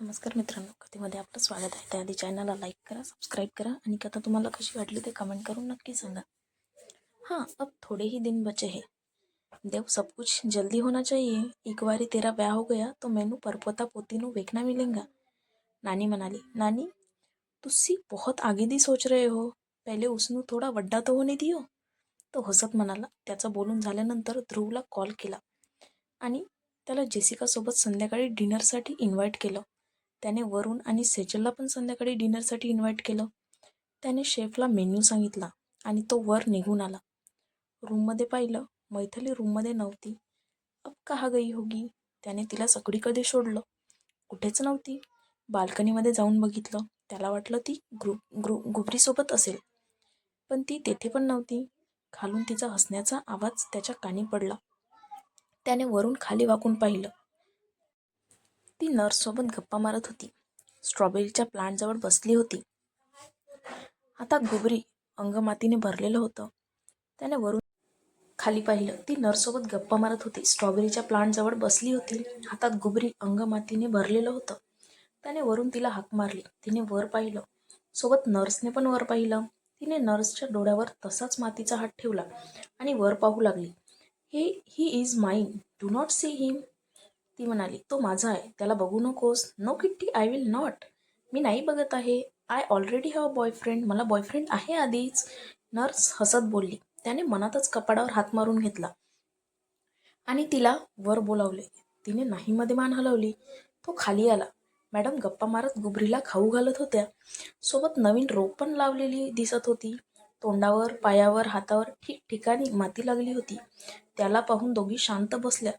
नमस्कार मित्रांनो कथेमध्ये आपलं स्वागत आहे. त्याआधी चॅनलला लाईक करा सबस्क्राईब करा आणि कथा तुम्हाला कशी वाटली ते कमेंट करून नक्की सांगा. हां अब थोडेही दिन बचे हे. देव सब कुछ जल्दी होना चाहिए. एक वारी तेरा ब्याह हो गया तो मेनू परपोता पोती नू वेखना मिलेगा. नानी मनाली नानी तुसी बहुत आगे दी सोच रहे हो. पहले उसनू थोडा वड्डा तो होने दियो. तो हसत म्हणाला त्याचं बोलून झाल्यानंतर ध्रुवला कॉल केला. आणि त्याला जेसिकासोबत संध्याकाळी डिनरसाठी इन्व्हाइट केलं. त्याने वरून आणि सेजलला पण संध्याकाळी डिनरसाठी इन्व्हाइट केलं. त्याने शेफला मेन्यू सांगितला आणि तो वर निघून आला. रूममध्ये पाहिलं मैथली रूममध्ये नव्हती. अब कहा गई होगी? त्याने तिला सगळीकडे सोडलं? कुठेच नव्हती. बाल्कनीमध्ये जाऊन बघितलं. त्याला वाटलं ती ग्रु ग्रु घुबरीसोबत असेल. पण ती तेथे पण नव्हती. खालून तिचा हसण्याचा आवाज त्याच्या कानी पडला. त्याने वरून खाली वाकून पाहिलं. ती नर्ससोबत गप्पा मारत होती. स्ट्रॉबेरीच्या प्लांटजवळ बसली होती. आता गुबरी अंगमातीने भरलेलं होतं. त्याने वरून खाली पाहिलं. ती नर्ससोबत गप्पा मारत होती. स्ट्रॉबेरीच्या प्लांटजवळ बसली होती. हातात गुबरी अंगमातीने भरलेलं होतं. त्याने वरून तिला हाक मारली. तिने वर पाहिलं. सोबत नर्सने पण वर पाहिलं. तिने नर्सच्या डोळ्यावर तसाच मातीचा हात ठेवला आणि वर पाहू लागली. हे he is mine do not see him ती म्हणाली तो माझा आहे त्याला बघू नकोस. No Kitty I will not मी नाही बघत आहे. आय ऑलरेडी हॅव बॉयफ्रेंड मला बॉयफ्रेंड आहे आधीच. नर्स हसत बोलली. त्याने मनातच कपाडावर हात मारून घेतला आणि तिला वर बोलावले. तिने नाहीमध्ये मान हलवली. तो खाली आला. मॅडम गप्पा मारत गुबरीला खाऊ घालत होत्या. सोबत नवीन रोप पण लावलेली दिसत होती. तोंडावर पायावर हातावर ठिकठिकाणी माती लागली होती. त्याला पाहून दोघी शांत बसल्या.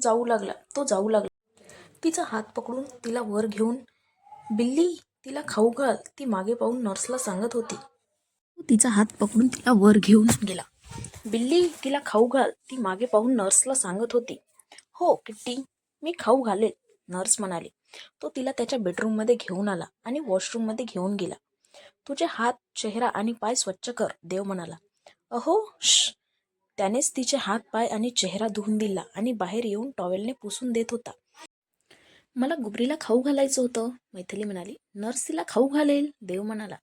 जाऊ लागला. तो जाऊ लागला. तिचा हात पकडून तिला वर घेऊन बिल्ली तिला खाऊ घाल ती मागे पाहून नर्सला सांगत होती. तो तिचा हात पकडून तिला वर घेऊन गेला. बिल्ली तिला खाऊ घाल ती मागे पाहून नर्सला सांगत होती. हो किट्टी मी खाऊ घालेल नर्स म्हणाली. तो तिला त्याच्या बेडरूममध्ये घेऊन आला आणि वॉशरूममध्ये घेऊन गेला. तुझे हात चेहरा आणि पाय स्वच्छ कर देव म्हणाला. अहो श त्यानेच तिचे हात पाय आणि चेहरा धुवून दिला आणि बाहेर येऊन टॉवेलने पुसून देत होता. मला गुबरीला खाऊ घालायचं होतं मैथिली म्हणाली. नर्स तिला खाऊ घालेल देव म्हणाला.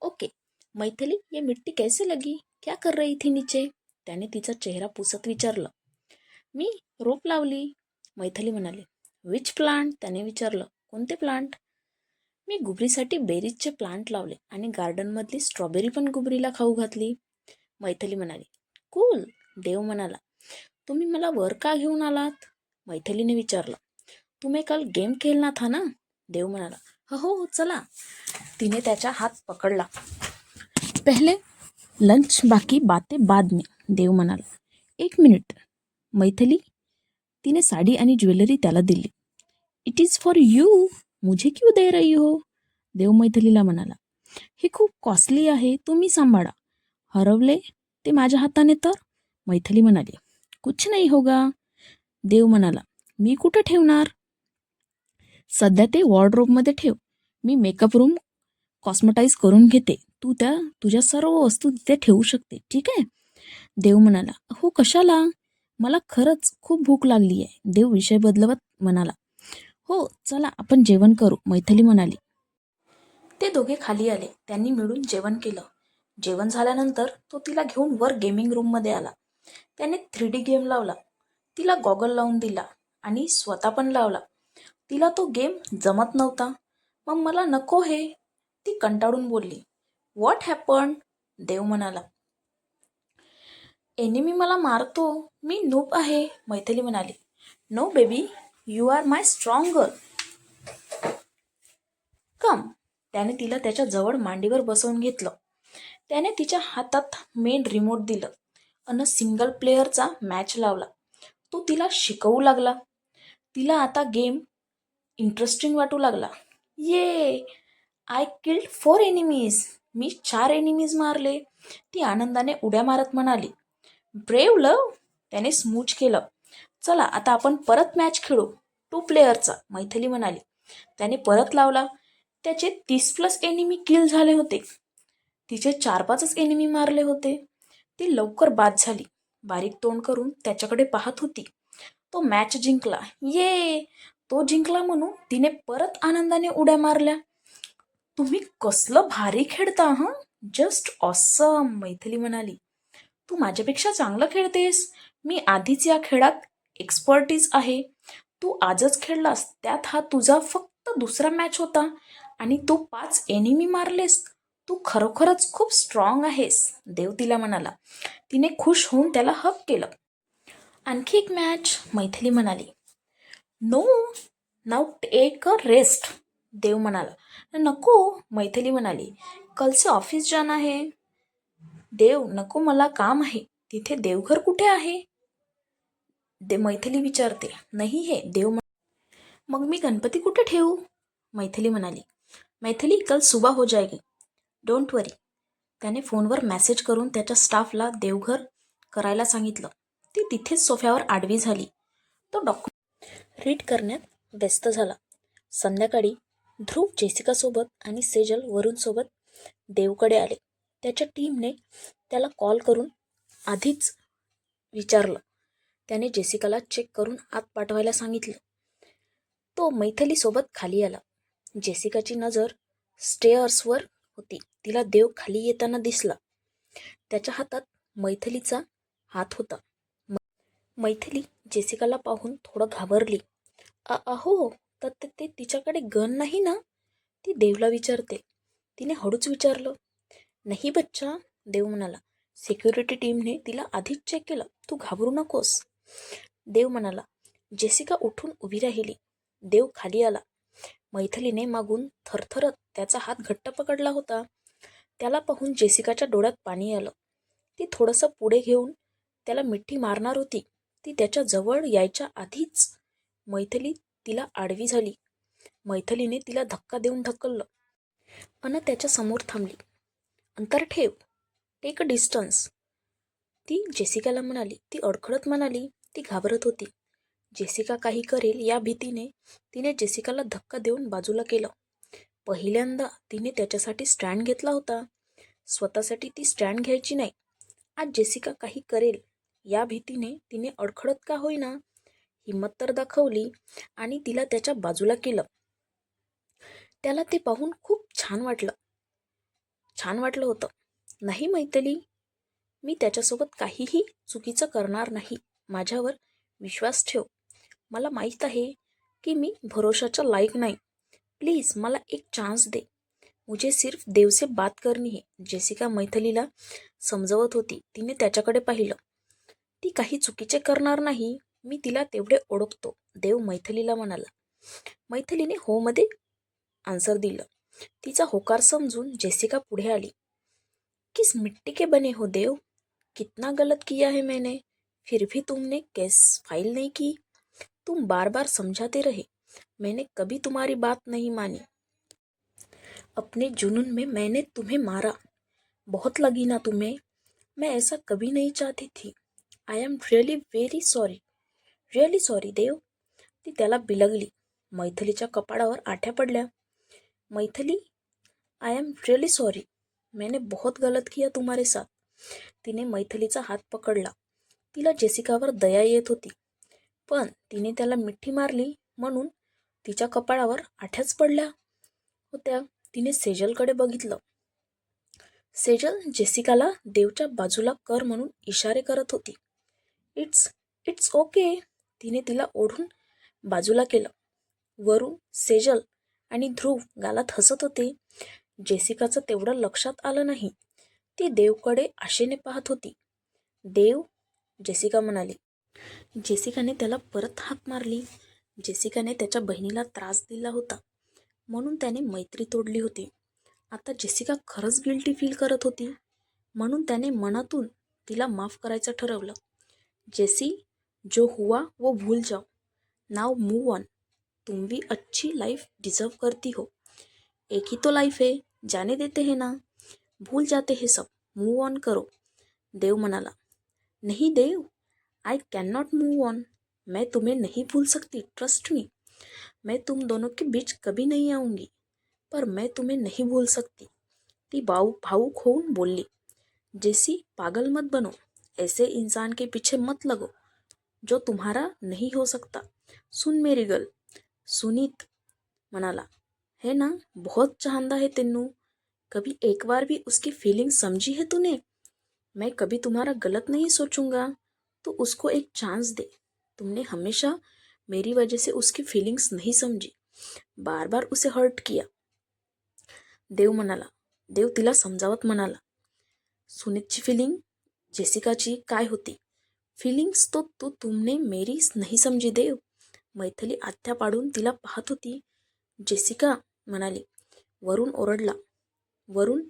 ओके मैथिली ये मिट्टी कैसे लगी? क्या कर रही थी नीचे? त्याने तिचा चेहरा पुसत विचारलं. मी रोप लावली मैथिली म्हणाली. विच प्लांट त्याने विचारलं. कोणते प्लांट मी गुबरीसाठी बेरीजचे प्लांट लावले आणि गार्डनमधली स्ट्रॉबेरी पण गुबरीला खाऊ घातली मैथिली म्हणाली. कुल देव म्हणाला. तुम्ही मला वर का घेऊन आलात? मैथिलीने विचारलं. तुम्ही काल गेम खेळणार था ना? देव म्हणाला. हो हो चला. तिने त्याचा हात पकडला. पहिले लंच बाकी बाते बाद में देव म्हणाला. एक मिनिट मैथिली तिने साडी आणि ज्वेलरी त्याला दिली. इट इज फॉर यू मुझे क्यों दे रही हो? देव मैथिलीला म्हणाला. हे खूप कॉस्टली आहे. तुम्ही सांभाळा. हरवले ते माझ्या हाताने तर? मैथिली म्हणाली. कुछ नाही होगा. देव म्हणाला मी कुठं ठेवणार? सध्या ते वॉर्डरोबमध्ये ठेव. मी मेकअप रूम कॉस्मेटाईज करून घेते. तू त्या तुझ्या सर्व वस्तू तिथे ठेवू शकते. ठीक आहे? देव म्हणाला हो कशाला? मला खरंच खूप भूक लागली आहे. देव विषय बदलवत म्हणाला हो चला आपण जेवण करू. मैथिली म्हणाली. ते दोघे खाली आले. त्यांनी मिळून जेवण केलं. जेवण झाल्यानंतर तो तिला घेऊन वर गेमिंग रूममध्ये आला. त्याने थ्री डी गेम लावला. तिला गॉगल लावून दिला आणि स्वतः पण लावला. तिला तो गेम जमत नव्हता. मग मला नको हे. ती कंटाळून बोलली व्हॉट हॅपन देव म्हणाला. एनिमी मला मारतो. मी नूप आहे मैथिली म्हणाली. No baby you are my strong girl come त्याने तिला त्याच्याजवळ मांडीवर बसवून घेतलं. त्याने तिच्या हातात मेन रिमोट दिलं अन सिंगल प्लेयरचा मॅच लावला. तो तिला शिकवू लागला. तिला आता गेम इंटरेस्टिंग वाटू लागला. Yeah I killed four enemies मी चार एनिमीज मारले. ती आनंदाने उड्या मारत म्हणाली ब्रेव लव त्याने स्मूच केलं. चला आता आपण परत मॅच खेळू. टू प्लेयरचा मैथिली म्हणाली. त्याने परत लावला. त्याचे तीस प्लस एनिमी किल झाले होते. तिचे चार पाचच एनिमी मारले होते. ती लवकर बाद झाली. बारीक तोंड करून त्याच्याकडे पाहत होती. तो मॅच जिंकला. ये! तो जिंकला म्हणून तिने परत आनंदाने उड्या मारल्या. तुम्ही कसलं भारी खेळता हं? जस्ट ऑसम मैथिली म्हणाली. तू माझ्यापेक्षा चांगलं खेळतेस. मी आधीच या खेळात एक्सपर्टीज आहे. तू आजच खेळलास त्यात हा तुझा फक्त दुसरा मॅच होता. आणि तू पाच एनिमी मारलेस. तू खरोखरच खूप स्ट्रॉंग आहेस देव तिला म्हणाला. तिने खुश होऊन त्याला हक केलं. आणखी एक मॅच मैथिली म्हणाली. No now take a rest Dev म्हणाला. नको मैथिली म्हणाली. कलचे ऑफिस जाणं आहे. देव नको मला काम आहे. तिथे देवघर कुठे आहे? दे मैथिली विचारते. नाही हे देव म्हण मग मी गणपती कुठे ठेवू? मैथिली म्हणाली. मैथिली कल सुबह हो जाएगी. डोंट वरी त्याने फोनवर मॅसेज करून त्याच्या स्टाफला देवघर करायला सांगितलं. ती तिथेच सोफ्यावर आडवी झाली. तो डॉक्यु रीड करण्यात व्यस्त झाला. संध्याकाळी ध्रुव जेसिकासोबत आणि सेजल वरूनसोबत देवकडे आले. त्याच्या टीमने त्याला कॉल करून आधीच विचारलं. त्याने जेसिकाला चेक करून आत पाठवायला सांगितलं. तो मैथलीसोबत खाली आला. जेसिकाची नजर स्टेअर्सवर होती. तिला देव खाली येताना दिसला. त्याच्या हातात मैथिलीचा हात होता. मैथिली जेसिकाला पाहून थोडं घाबरली. अहो तर ते तिच्याकडे गन नाही ना? ती देवला विचारते. तिने हळूच विचारलं. नाही बच्चा देव म्हणाला. सिक्युरिटी टीमने तिला आधीच चेक केलं. तू घाबरू नकोस. देव म्हणाला. जेसिका उठून उभी राहिली. देव खाली आला. मैथिलीने मागून थरथरत त्याचा हात घट्ट पकडला होता. त्याला पाहून जेसिकाच्या डोळ्यात पाणी आलं. ती थोडंसं पुढे घेऊन त्याला मिठी मारणार होती. ती त्याच्याजवळ यायच्या आधीच मैथिली तिला आडवी झाली. मैथिलीने तिला धक्का देऊन ढकललं. अन त्याच्यासमोर थांबली. अंतर ठेव. Take a distance. ती जेसिकाला म्हणाली. ती अडखळत म्हणाली. ती घाबरत होती. जेसिका काही करेल या भीतीने तिने जेसिकाला धक्का देऊन बाजूला केलं. पहिल्यांदा तिने त्याच्यासाठी स्टँड घेतला होता. स्वतःसाठी ती स्टँड घ्यायची नाही. आज जेसिका काही करेल या भीतीने तिने अडखळत का होईना? हिंमत तर दाखवली आणि तिला त्याच्या बाजूला केलं. त्याला ते पाहून खूप छान वाटलं. छान वाटलं होतं. नाही मैथिली मी त्याच्यासोबत काहीही चुकीचं करणार नाही. माझ्यावर विश्वास ठेव. मला माहीत आहे की मी भरोशाच्या लायक नाही. प्लीज मला एक चान्स दे. मुझे सिर्फ देव से बात करनी है जेसिका मैथलीला समजवत होती. तिने त्याच्याकडे पाहिलं. ती काही चुकीचे करणार नाही. मी तिला तेवढे ओळखतो. देव मैथलीला म्हणाला. मैथलीने होमध्ये आन्सर दिलं. तिचा होकार समजून जेसिका पुढे आली. किस मिट्टी के बने हो देव? कितना गलत किया है मैंने. फिर भी तुमने केस फाईल नाही की. तुम बार बार समझाते रहे। मैंने कभी तुम्हारी बात नहीं मानी। अपने जुनून में मैंने तुम्हें मारा। बहुत लगी ना तुम्हें। मैं ऐसा कभी नहीं चाहती थी। I am really very sorry really sorry Dev. ती त्याला बिलगली। मैथिलीच्या कपाळावर आठ्या पडल्या। Maithili I am really sorry मैंने बहुत गलत किया तुम्हारे साथ। तिने मैथिलीचा हात पकडला. तिला जेसिकावर दया येत होती. पण तिने त्याला मिठी मारली म्हणून तिच्या कपाळावर आठ्याच पडल्या होत्या. तिने सेजलकडे बघितलं. सेजल जेसिकाला देवच्या बाजूला कर म्हणून इशारे करत होती. इट्स इट्स ओके तिने तिला ओढून बाजूला केलं. वरून सेजल आणि ध्रुव गालात हसत होते. जेसिकाचं तेवढं लक्षात आलं नाही. ती देवकडे आशेने पाहत होती. देव जेसिका म्हणाली जेसिकाने त्याला परत हाक मारली. जेसिकाने त्याच्या बहिणीला त्रास दिला होता. म्हणून त्याने मैत्री तोडली होती. आता जेसिका खरंच गिल्टी फील करत होती. म्हणून त्याने मनातून तिला माफ करायचं ठरवलं. जेसी जो हुआ वो भूल जाओ. नाव मूव ऑन तुम भी अच्छी लाइफ डिजर्व करती हो. एक ही तो लाइफ है जाने देते हैं ना. भूल जाते हैं सब. मूव ऑन करो. देव म्हणाला. नहीं Dev I can not move on मैं तुम्हें नहीं भूल सकती ट्रस्ट मी मैं तुम दोनों के बीच कभी नहीं आऊँगी, पर मैं तुम्हें नहीं भूल सकती। ती भाऊ भावुक होऊन बोलली, जैसी पागल मत बनो, ऐसे इंसान के पीछे मत लगो, जो तुम्हारा नहीं हो सकता। सुन मेरी गल, सुनीत म्हणाला है ना? बहुत चाहता है तेनू। कभी एक बार भी उसकी फीलिंग समझी है तूने? मैं कभी तुम्हारा गलत नहीं सोचूँगा। तो उसको एक चांस दे। तुमने हमेशा मेरी वजह से उसकी फीलिंग्स नहीं समझी। बार बार उसे हर्ट किया। देव म्हणाला देव तिला समजावत म्हणाला सुनीतची फिलिंग जेसिकाची काय होती? फिलिंग्स तो तू तुमने मेरी नहीं समजी देव. मैथली आत्या पाडून तिला पाहत होती. जेसिका म्हणाली वरुण ओरडला. वरुण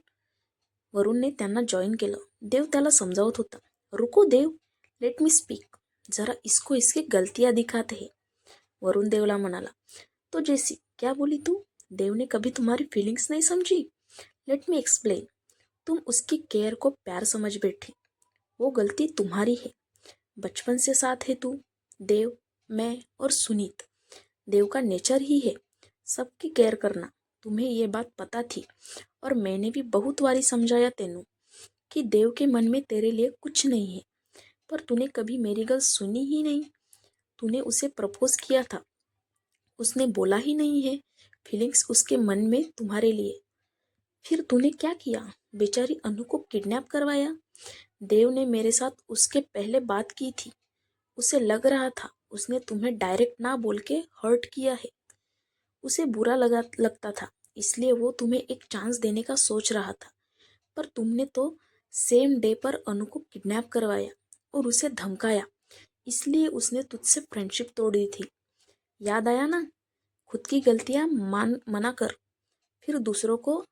वरुणने त्यांना जॉईन केलं. देव त्याला समजावत होता. रुको देव. लेट मी स्पीक जरा इसको इसकी गलतियाँ दिखाते हैं। वरुण देवला म्हणाला तो जेसी, क्या बोली तू? देव ने कभी तुम्हारी फीलिंग्स नहीं समझी? लेट मी एक्सप्लेन तुम उसकी केयर को प्यार समझ बैठी। वो गलती तुम्हारी है। बचपन से साथ है तू, देव, मैं और सुनीत। देव का नेचर ही है। सबकी केयर करना। तुम्हें ये बात पता थी और मैंने भी बहुत बारी समझाया तेनू कि देव के मन में तेरे लिए कुछ नहीं है। पर तूने कभी मेरी गल सुनी ही नहीं। तूने उसे प्रपोज किया था। उसने बोला ही नहीं है फीलिंग्स उसके मन में तुम्हारे लिए। फिर तूने क्या किया? बेचारी अनु को किडनैप करवाया? देव ने मेरे साथ उसके पहले बात की थी। उसे लग रहा था उसने तुम्हें डायरेक्ट ना बोल के हर्ट किया है। उसे बुरा लगा, लगता था, इसलिए वो तुम्हें एक चांस देने का सोच रहा था। पर तुमने तो सेम डे पर अनु को किडनैप करवाया। और उसे धमकाया। इसलिए उसने तुझसे फ्रेंडशिप तोड़ दी थी। याद आया ना? खुद की गलतियाँ मान, मना कर। फिर दूसरों को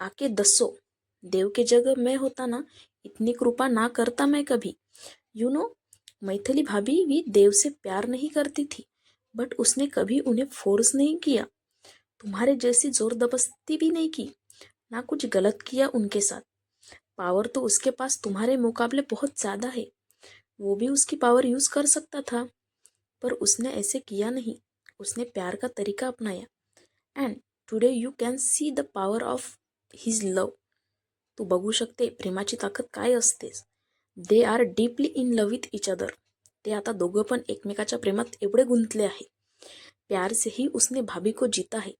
आके दसो। देव के जगह मैं होता ना, इतनी कृपा ना करता मैं कभी। यू नो मैथिली भाभी भी देव से प्यार नहीं करती थी बट उसने कभी उन्हें फोर्स नहीं किया। तुम्हारे जैसी ज़ोर दबस्ती भी नहीं की, ना कुछ गलत किया उनके साथ। पावर तो उसके पास तुम्हारे मुकाबले बहुत ज़्यादा है। वो भी उसकी पावर यूज़ कर सकता था पर उसने ऐसे किया नहीं। उसने प्यार का तरीका अपनाया। And today you can see the power of his love तू बघू शकते प्रेमाची ताकद काय असतेस. They are deeply in love with each other ते आता दोघं पण एकमेकाच्या प्रेमात एवढे गुंतले आहे. प्यार से ही उसने भाभी को जीता है.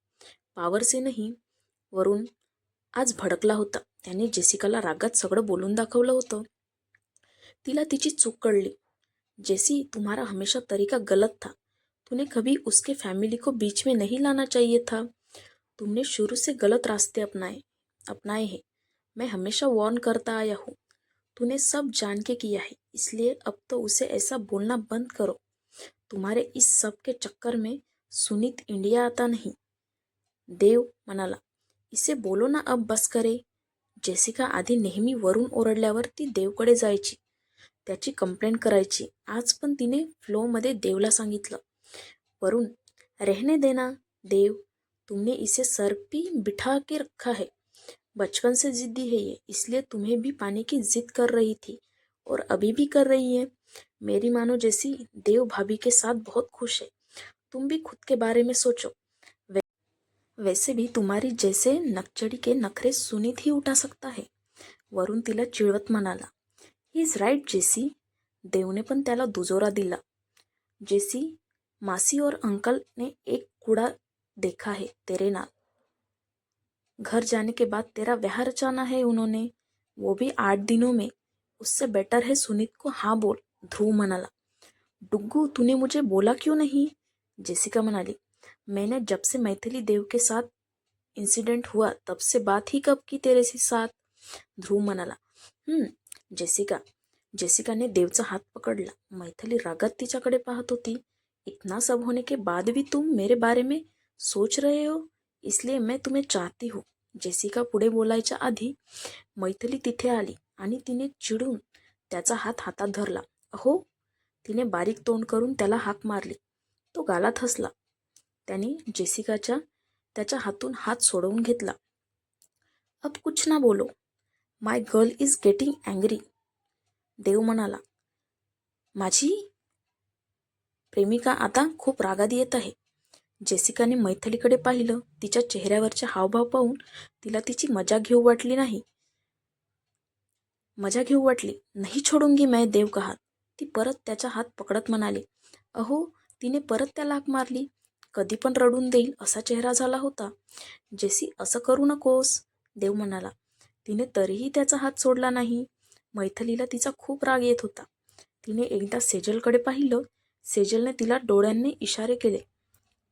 पावर से नहीं वरून आज भडकला होता. त्याने जेसिकाला रागात सगळं बोलून दाखवलं होतं. तिला तिची चूक कळली. जेसी, तुम्हारा हमेशा तरीका गलत था. तूने कभी उसके फैमिली को बीच में नहीं लाना चाहिए था. तुमने शुरू से गलत रास्ते अपनाए अपनाए हैं। मैं हमेशा वार्न करता आया हूँ। तूने सब जान के किया है, इसलिए अब तो उसे ऐसा बोलना बंद करो। तुम्हारे इस सब के चक्कर में सुनीत इंडिया आता नहीं। देव म्हणाला इसे बोलो ना अब बस करे। जेसिका आधी नेहमी वरून ओरडल्यावर ती देवकडे जायची. त्याची कंप्लेंट करायची. आज पण तिने फ्लोमध्ये देवला सांगितलं. वरुण रहने देना देव तुमने इसे सर पी बिठा के रखा है. बचपन से जिद्दी है ये इसलिए तुम्हें भी पाने की जिद कर रही थी और अभी भी कर रही है। मेरी मानो जैसी देव भाभी के साथ बहुत खुश है। तुम भी खुद के बारे में सोचो। वै, वैसे भी तुम्हारी जैसे नकचड़ी के नखरे सुनीत ही उठा सकता है। वरुण तिला चिळवत म्हणाला. ही इज़ राईट जेसी देवने पण त्याला दुजोरा दिला. जेसी मासी और अंकल ने एक कूड़ा देखा है तेरे नाल. घर जाने के बाद तेरा ब्याह रचाना है उन्होंने. वो भी आठ दिनों में. उससे बेटर है सुनीत को हाँ बोल, ध्रुव म्हणाला डुग्गू, तूने मुझे बोला क्यों नहीं? जेसिका म्हणाली मैंने जब से मैथिली देव के साथ इंसिडेंट हुआ, तब से बात ही कब की तेरे से साथ? ध्रुव म्हणाला हम्म जेसिका. जेसिकाने देवचा हात पकडला. मैथली रागात तिच्याकडे पाहत होती. इतना सब होने के बाद भी तुम मेरे बारे में सोच रहे हो? इसलिए मैं तुम्हें चाहती हूँ. जेसिका पुढे बोलायच्या आधी मैथली तिथे आली आणि तिने चिडून त्याचा हात हातात धरला. अहो तिने बारीक तोंड करून त्याला हाक मारली. तो गालात हसला. त्याने जेसिकाच्या त्याच्या हातून हात सोडवून घेतला. अब कुछ ना बोलो. My girl is getting angry. Dev म्हणाला माझी प्रेमिका आता खूप रागात येत आहे. जेसिकाने मैथलीकडे पाहिलं तिच्या चेहऱ्यावरचे हावभाव पाहून तिला तिची मजा घेऊ वाटली नाही. मजा घेऊ वाटली. नाही छोडूंगी मैं देव कहात ती परत त्याचा हात पकडत म्हणाली अहो तिने परत त्याला हाक मारली. कधी पण रडून देईल असा चेहरा झाला होता. जेसी असं करू नकोस. देव म्हणाला तिने तरीही त्याचा हात सोडला नाही. मैथिलीला तिचा खूप राग येत होता. तिने एकदा सेजलकडे पाहिलं. सेजलने तिला डोळ्यांनी इशारे केले.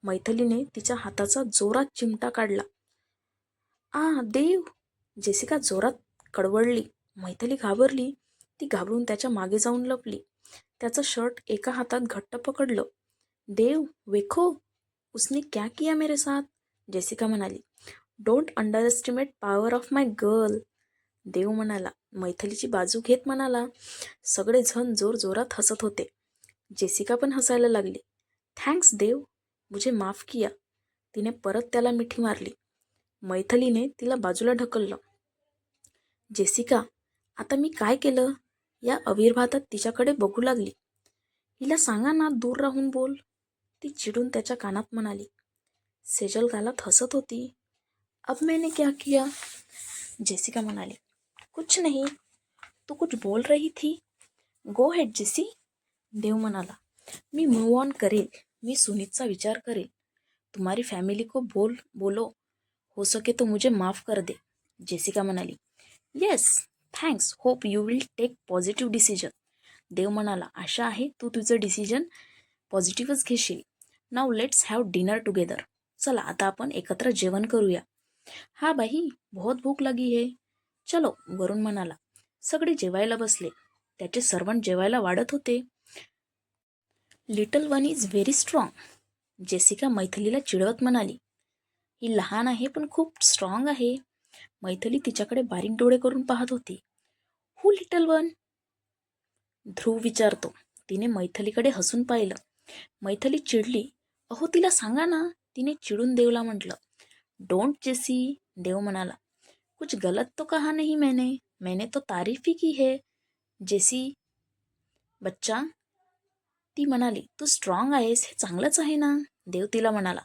मैथिलीने तिच्या हाताचा जोरात चिमटा काढला. आ देव! जेसिका जोरात कडवळली. मैथिली घाबरली. ती घाबरून त्याच्यामागे जाऊन लपली. त्याचं शर्ट एका हातात घट्ट पकडलं. देव वेखो! उसने क्या किया मेरे साथ? जेसिका म्हणाली. Don't underestimate power of my girl Dev म्हणाला. मैथलीची बाजू घेत म्हणाला. सगळेजण जोर जोरात हसत होते. जेसिका पण हसायला लागली. थँक्स देव. मुझे माफ किया. तिने परत त्याला मिठी मारली. मैथलीने तिला बाजूला ढकललं. जेसिका आता मी काय केलं? या अविर्भातात तिच्याकडे बघू लागली. हिला सांगा ना दूर राहून बोल. ती चिडून त्याच्या कानात म्हणाली. सेजल गालात हसत होती. अब मैंने क्या किया? जेसिका मनाली कुछ नहीं तू कुछ बोल रही थी? गो हेड जेसी. देव म्हणाला मी मूव ऑन करेल मी सुनीतचा विचार करेल तुम्हारी फॅमिली को बोल बोलो. हो सके तो मुझे माफ कर दे. जेसिका म्हणाली yes thanks hope you will take positive decision Dev म्हणाला आशा आहे तू तुझं डिसिजन पॉझिटिव्हच घेशील. Now let's have dinner together चला आता आपण एकत्र जेवण करूया. हा बाई बहुत भूक लगी है. चलो वरुण म्हणाला. सगळे जेवायला बसले. त्याचे सर्वंट जेवायला वाढत होते. Little one is very strong Jessica मैथिलीला चिडवत म्हणाली. ही लहान आहे पण खूप स्ट्रॉंग आहे. मैथिली तिच्याकडे बारीक डोळे करून पाहत होती. हू लिटल वन ध्रुव विचारतो. तिने मैथलीकडे हसून पाहिलं. मैथली चिडली. अहो तिला सांगा ना. तिने चिडून देवला म्हटलं. डोंट जेसी देव म्हणाला कुछ गलत तो कहा नहीं मैंने मैंने तो तारीफ ही की है. जेसी बच्चा ती म्हणाली तू स्ट्रॉंग आहेस हे चांगलंच आहे ना? देव तिला म्हणाला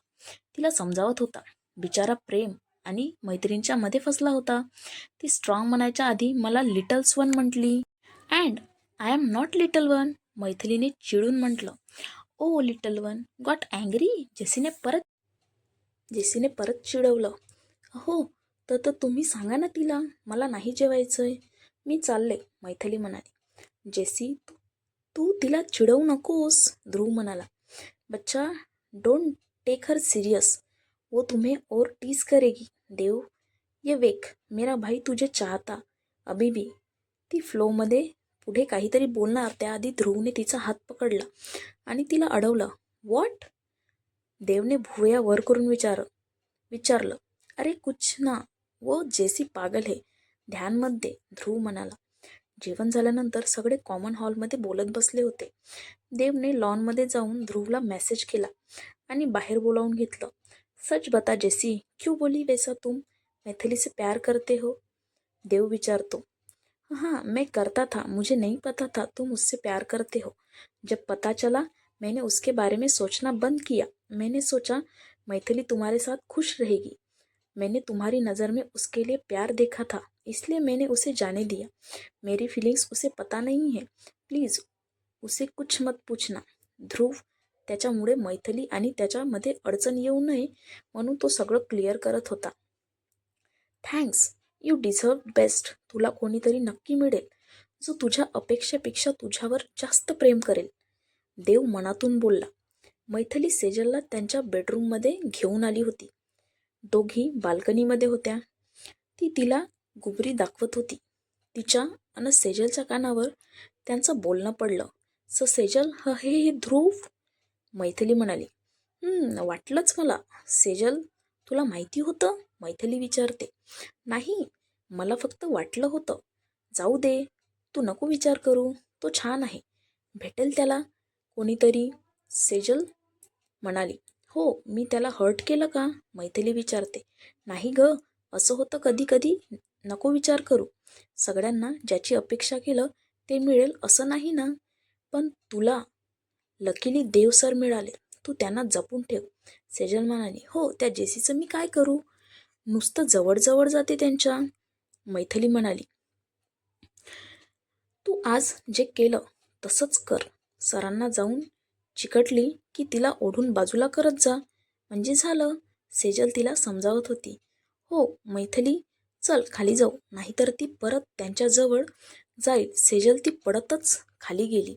तिला समजावत होता. बिचारा प्रेम आणि मैत्रिणींच्या मध्ये फसला होता. ती स्ट्रॉंग म्हणायच्या आधी मला लिटल्स वन म्हटली. And I am not little one मैथिलीने चिडून म्हटलं. Oh little one got angry जेसीने परत जेसीने परत चिडवलं. हो तर तर तुम्ही सांगा ना तिला मला नाही जेवायचंय. मी चालले मैथिली म्हणाली. जेसी तू तिला चिडवू नकोस ध्रुव म्हणाला. बच्चा डोंट टेक हर सिरियस वो तुम्हें और टीस करेगी. देव ये वेख मेरा भाई तुझे चाहता. अभी भी. ती फ्लोमध्ये पुढे काहीतरी बोलणार त्याआधी ध्रुवने तिचा हात पकडला आणि तिला अडवलं. वॉट देवने भुवया वर करून विचार विचारलं अरे कुछ ना वो जेसी पागल है. ध्यानमध्ये ध्रुव म्हणाला जेवण झाल्यानंतर सगळे कॉमन हॉलमध्ये बोलत बसले होते. देवने लॉनमध्ये जाऊन ध्रुवला मेसेज केला आणि बाहेर बोलावून घेतलं सच बता जेसी क्यों बोली वैसा तुम? मैथिली से प्यार करते हो? देव विचारतो हाँ मैं करता था मुझे नहीं पता था तुम उससे प्यार करते हो। जब पता चला मैंने उसके बारे में सोचना बंद किया। मैंने सोचा मैथिली तुम्हारे साथ खुश रहेगी। मैंने तुम्हारी नज़र में उसके लिए प्यार देखा था इसलिए मैंने उसे जाने दिया। मेरी फीलिंग्स उसे पता नहीं है। प्लीज़ उसे कुछ मत पूछना। ध्रुव त्याच्यामुळे मैथिली आणि त्याच्यामध्ये अडचण येऊ नये म्हणून तो सगळं क्लिअर करत होता. थँक्स यू डिझर्व बेस्ट तुला कोणीतरी नक्की मिळेल. जो तुझ्या अपेक्षेपेक्षा तुझ्यावर जास्त प्रेम करेल. देव मनातून बोलला. मैथली सेजलला त्यांच्या बेडरूममध्ये घेऊन आली होती. दोघी बाल्कनीमध्ये होत्या. ती तिला गुबरी दाखवत होती. तिच्या आणि सेजलच्या कानावर त्यांचं बोलणं पडलं. स सेजल ह हे हे ध्रुव मैथिली म्हणाली. वाटलंच मला. सेजल तुला माहिती होतं मैथिली विचारते. नाही मला फक्त वाटलं होतं. जाऊ दे तू नको विचार करू. तो छान आहे. भेटेल त्याला. कोणीतरी सेजल म्हणाली हो मी त्याला हर्ट केलं का? मैथिली विचारते. नाही ग असं होतं कधी कधी नको विचार करू. सगळ्यांना ज्याची अपेक्षा केलं ते मिळेल असं नाही ना? पण तुला लकीली देव सर मिळाले तू त्यांना जपून ठेव. सेजल म्हणाली हो त्या जेसीचं मी काय करू? नुसतं जवळजवळ जाते त्यांच्या. मैथिली म्हणाली तू आज जे केलं तसंच कर. सरांना जाऊन चिकटली की तिला ओढून बाजूला करत जा. म्हणजे झालं. सेजल तिला समजावत होती. हो मैथिली. चल खाली जाऊ. नाहीतर ती परत त्यांच्याजवळ जाईल. सेजल ती पडतच खाली गेली.